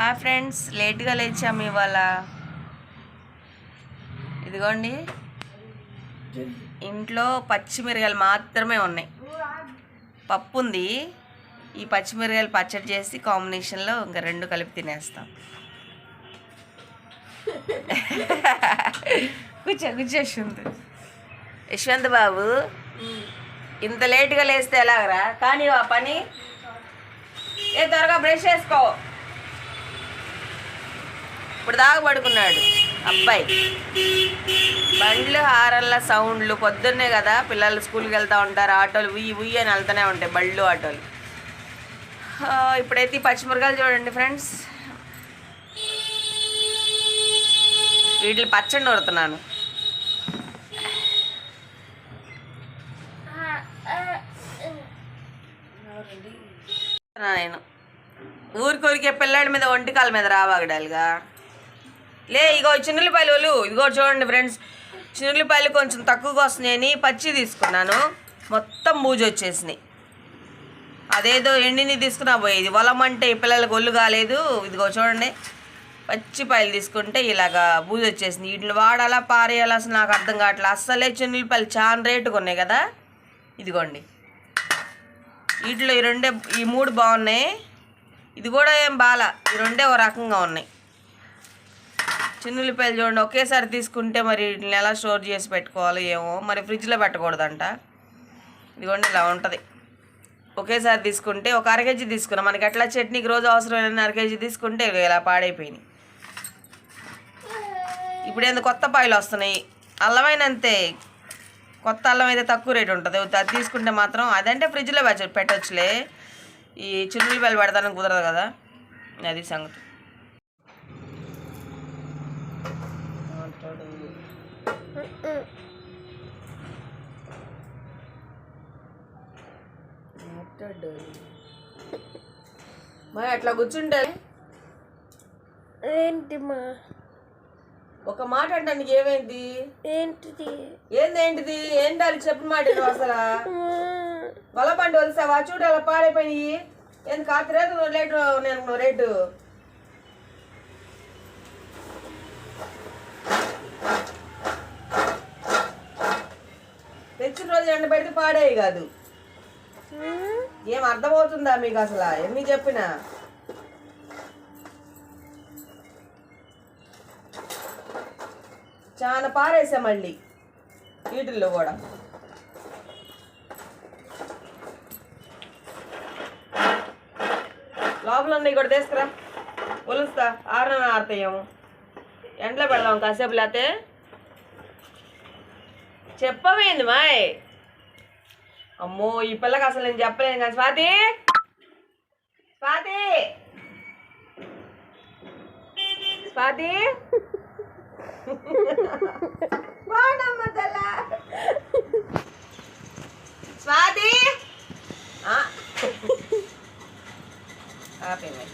Hi friends లేట్గా లేచాము ఇవాళ. ఇదిగోండి. ఇంట్లో పచ్చిమిరకాయలు మాత్రమే ఉన్నాయి. పప్పు ఉంది. ఈ పచ్చిమిరకాయలు పచ్చడి చేసి కాంబినేషన్లో ఇంకా రెండు కలిపి తినేస్తాం. కూర్చో కూర్చో యశ్వంత్ యశ్వంత్ బాబు ఇంత లేట్గా లేస్తే ఎలాగరా? కానీ ఆ పని ఏ త్వరగా బ్రష్ చేసుకో. ఇప్పుడు దాకా పడుకున్నాడు. అబ్బాయి. బండ్లు హారన్ల సౌండ్లు పొద్దున్నే కదా పిల్లలు స్కూల్కి వెళ్తూ ఉంటారు ఆటోలు ఉయ్యి ఉయ్యి అని వెళ్తూనే ఉంటాయి బళ్ళు ఆటోలు. ఇప్పుడైతే ఈ పచ్చిమిరకాయలు చూడండి ఫ్రెండ్స్. వీటిని పచ్చడి నూరుతున్నాను. నేను ఊరికొరికే పిల్లాడి మీద ఒంటికాల మీద రావాగడాలుగా. లే ఇగో చిన్నులపాయలు వాళ్ళు ఇదిగో చూడండి ఫ్రెండ్స్. చిన్నులపాయలు కొంచెం తక్కువగా వస్తున్నాయని పచ్చి తీసుకున్నాను. మొత్తం బూజు వచ్చేసినాయి. అదేదో ఎండిని తీసుకున్నా పోయేది. వలమంటే అంటే పిల్లలకు ఒళ్ళు కాలేదు. ఇదిగో చూడండి. పచ్చిపాయలు తీసుకుంటే ఇలాగా బూజు వచ్చేసింది. వీటిని వాడాలా పారేయాలా అసలు నాకు అర్థం కావట్లేదు అస్సలే చిన్నులపాయలు చాలా రేటుగా ఉన్నాయి కదా. ఇదిగోండి. వీటిలో ఈ రెండే ఈ మూడు బాగున్నాయి. ఇది కూడా ఏం బాల ఈ రెండే ఓ రకంగా ఉన్నాయి. చిన్నుల్లిపాయలు చూడండి ఒకేసారి తీసుకుంటే మరి వీటిని ఎలా స్టోర్ చేసి పెట్టుకోవాలి ఏమో. మరి ఫ్రిడ్జ్లో పెట్టకూడదంట. ఇదిగోండి ఇలా ఉంటుంది. ఒకేసారి తీసుకుంటే ఒక అర కేజీ తీసుకున్నాం. మనకి ఎట్లా చట్నీకి రోజు అవసరమైన అర కేజీ తీసుకుంటే ఇలా పాడైపోయినాయి. ఇప్పుడు ఏంది కొత్త పాయలు వస్తున్నాయి. అల్లమైన అంతే కొత్త అల్లం అయితే తక్కువ రేటు ఉంటుంది. అది తీసుకుంటే మాత్రం అదంటే ఫ్రిడ్జ్లో పెట్టవచ్చులే పెట్టచ్చులే. ఈ చిన్నులపాయలు పెడతానికి కుదరదు కదా. అది సంగతి. మరి అట్లా కూర్చుంటే ఏంటి మా ఒక మాట అంటానికి ఏమైంది? ఏంటిది? ఏందేంటిది? ఏంటి అది చెప్పిన మాట అసలు? వలపండి వలిసావా? చూడు అలా పాడైపోయినాయి. ఏంది కాతి రేటు రేటు నేను రేటు. తెచ్చిన రోజు ఎండ పెడితే పాడేవి కాదు. ఏం అర్థమవుతుందా మీకు అసలు? ఎన్ని చెప్పినా? చాలా పారేసా మళ్ళీ వీటిల్లో కూడా. లోపల ఉన్నాయి కూడా తీసుకురా. ఉలుస్తా ఆరన ఆరుతాయేమో. ఎండలో పెడదాం కాసేపు లేతే చెప్పవేంది మాయ్? అమ్మో ఈ పిల్లకి అసలు నేను చెప్పలేను కానీ స్వాతి! స్వాతి! స్వాతి! స్వాతి! ఆ. ఆపేయండి.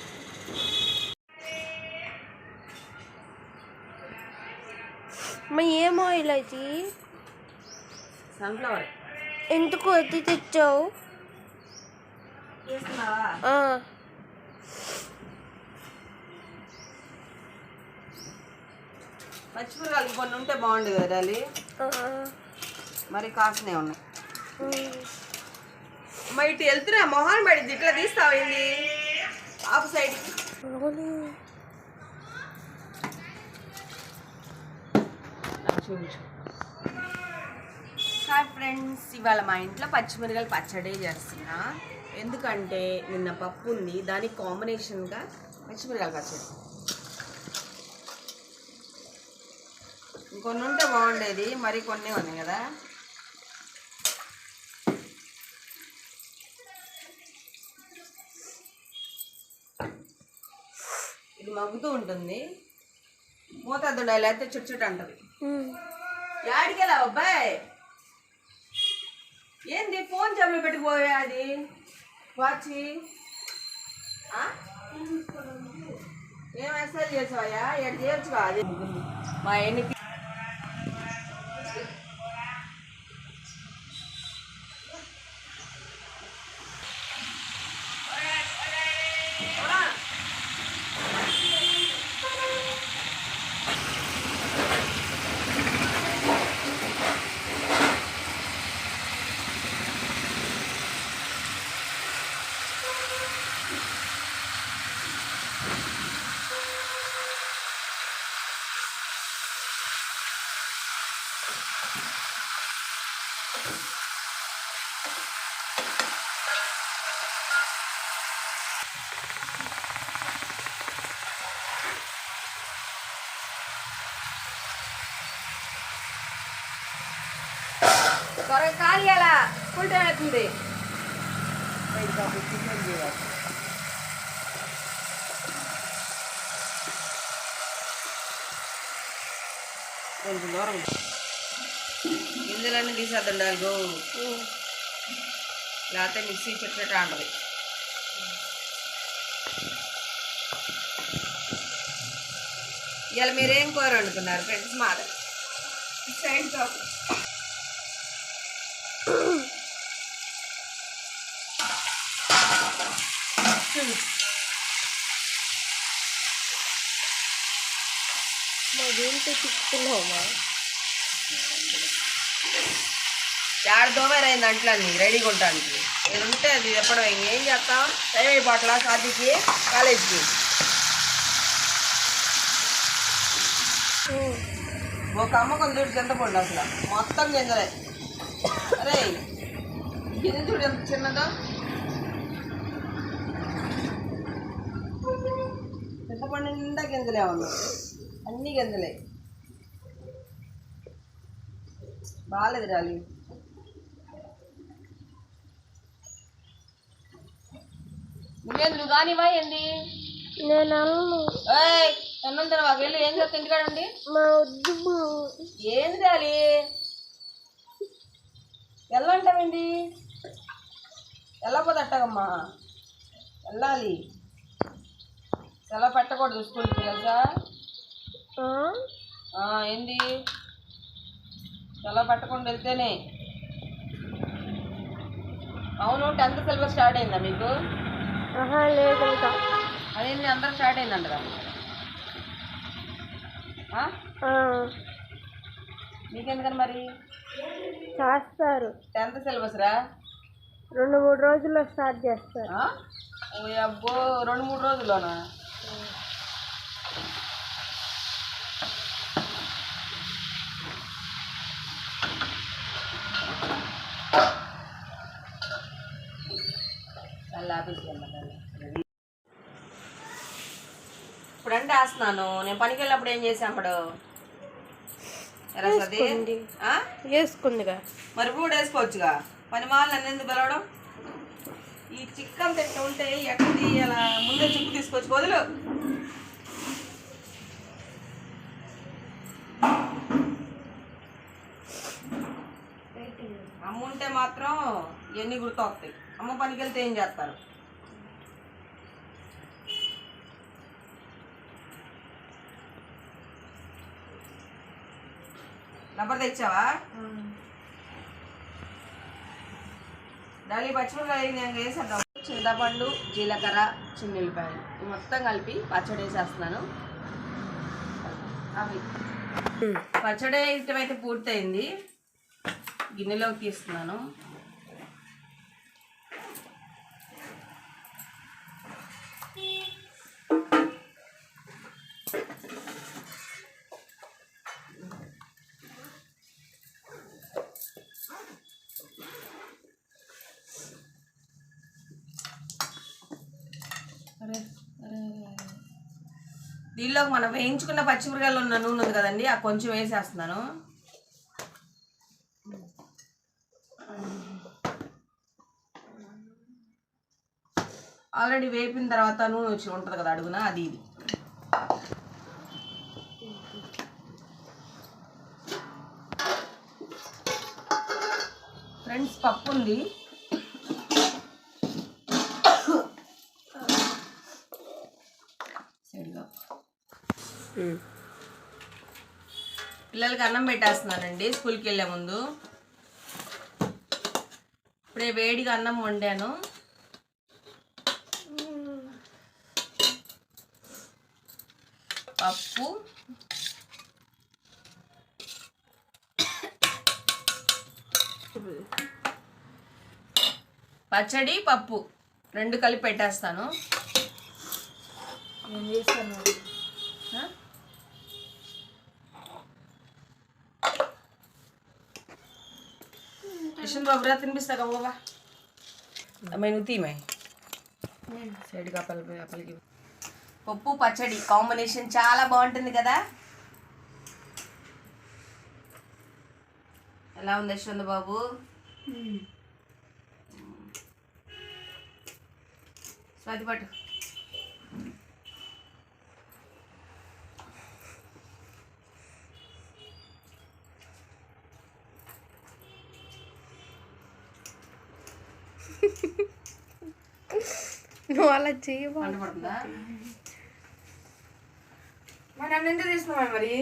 మా ఏం ఆయిల్ అది సన్ఫ్లవర్. ఎందుకు అది తెచ్చావు? పచ్చిమిరకాయలు కొన్ని ఉంటే బాగుండు కదా మరి కాసునే ఉన్నాయి. ఉమ్. మా ఇటు వెళ్తున్నా మొహాన్ పడింది ఇట్లా తీస్తావేంది ఆఫ్ సైడ్. చూపించు. హాయ్ ఫ్రెండ్స్ ఇవాళ మా ఇంట్లో పచ్చిమిరకాయలు పచ్చడి చేస్తున్నా. ఎందుకంటే నిన్న పప్పు ఉంది దానికి కాంబినేషన్గా పచ్చిమిరకాయలు పచ్చడి. ఇంకొన్ని ఉంటే బాగుండేది మరి కొన్ని ఉన్నాయి కదా. ఇది మగ్గుతూ ఉంటుంది. మూత అద్దుండాలి లేకపోతే చుట్టు చుట్టు అంటది. యాడికి వెళ్ళావు అబ్బాయి? ఏంది ఫోన్ చెవులు పెట్టుకుపోయా అది? వాచి. ఆ? ఏం మెసేజ్ చేసావయ్యా? ఎక్కడ చేయొచ్చు అది? మా ఎన్ని త్వరగా ఖాళీ అలా ఫుల్ టైం అవుతుంది కొంచెం దూరం గింజలన్నీ తీసేద్దండి అల్గో లేకపోతే మిక్సీ చెట్టు అంటది ఇవాళ మీరేం కూర వండుకున్నారు ఫ్రెండ్స్ మాట సైడ్ టాప్ మరేంటి తిప్పుతున్నామా ఏడు దోమేరైంది అంట్లన్నీ రెడీగా ఉంటానికి నేను ఉంటే అది చెప్పడం ఏం చేస్తాం టైం అయిపోట్లా సాధ్యకి కాలేజీకి ఒక అమ్మ కొంత చూడు చింతపండు అసలు మొత్తం గింజలే అరే గింజ చూడు ఎంత చిన్నదో చింతపండు నిండా గింజలే ఉన్నాయి అన్ని గింజలే. బాగాలేదు రాలి నువ్వేంది నువ్వు కానివా ఏంది? నేను అన్నం తినవా? వెళ్ళి ఏం చేస్తా ఇంటికాడ ఉండి. మా వద్దు. మా. ఏంది రాలి వెళ్ళంటావేంది వెళ్ళకపోతే అట్టగమ్మా. వెళ్ళాలి సెలవు పెట్టకూడదు స్కూల్కి తెలుసా? ఏంది సెలవు పెట్టకుండా వెళ్తేనే. అవును టెన్త్ సిలబస్ స్టార్ట్ అయిందా మీకు? లేదు ఇంకా. అదేంటి అందరూ స్టార్ట్ అయిందంట కదా ఆ? ఆ, మీకెందుకని మరి? చేస్తారు. టెన్త్ సిలబస్ రా? రెండు మూడు రోజుల్లో స్టార్ట్ చేస్తారు. అబ్బో రెండు మూడు రోజుల్లోనా? ఇప్పుడు అంటే వేస్తున్నాను. నేను పనికి వెళ్ళినప్పుడు ఏం చేసాడు? వేసుకుందిగా. మరి కూడా వేసుకోవచ్చుగా? పని మాలు నన్ను ఎందుకు పిలవడం? ఈ చిక్కం తింటూ ఉంటే ఎక్కడ తీయాలా? ముందే చిక్కు తీసుకొచ్చి. వదులు. అమ్మ ఉంటే మాత్రం ఇవన్నీ గుర్తొస్తాయి అమ్మ పనికి వెళ్తే ఏం చేస్తారు? రబ్బర్ తెచ్చావా? దాని పచ్చిమిరకాయ నేను వేసేద్దాం చింతపండు జీలకర్ర చిన్నెల్లిపాయలు. మొత్తం కలిపి పచ్చడి వేసేస్తున్నాను. అవి. పచ్చడి అయితే పూర్తయింది. గిన్నెలోకి తీస్తున్నాను. దీనిలో మనం వేయించుకున్న పచ్చిమిరకాయలు ఉన్న నూనె ఉంది కదండి ఆ కొంచెం వేసేస్తున్నాను. ఆల్రెడీ వేపిన తర్వాత నూనె వచ్చి ఉంటుంది కదా అడుగున అది ఇది. ఫ్రెండ్స్ పప్పు ఉంది. పిల్లలకి అన్నం పెట్టేస్తున్నానండి. స్కూల్కి వెళ్ళే ముందు. ఇప్పుడే వేడిగా అన్నం వండాను. పప్పు. పచ్చడి పప్పు. రెండు కలిపి పెట్టేస్తాను. నేను చేస్తాను కిషన్ బాబు రా తినిపిస్తా బాబా అమ్మాయి నువ్వు తీమాయి సైడ్ కప్పలి కప్పలికి పప్పు పచ్చడి కాంబినేషన్ చాలా బాగుంటుంది కదా ఎలా ఉంది యశ్వంత్ బాబు స్వాతి పట్టు నువ్వు అలా పడుతుందా మరి నన్ను ఎందుకు తీసుకున్నావా మరి?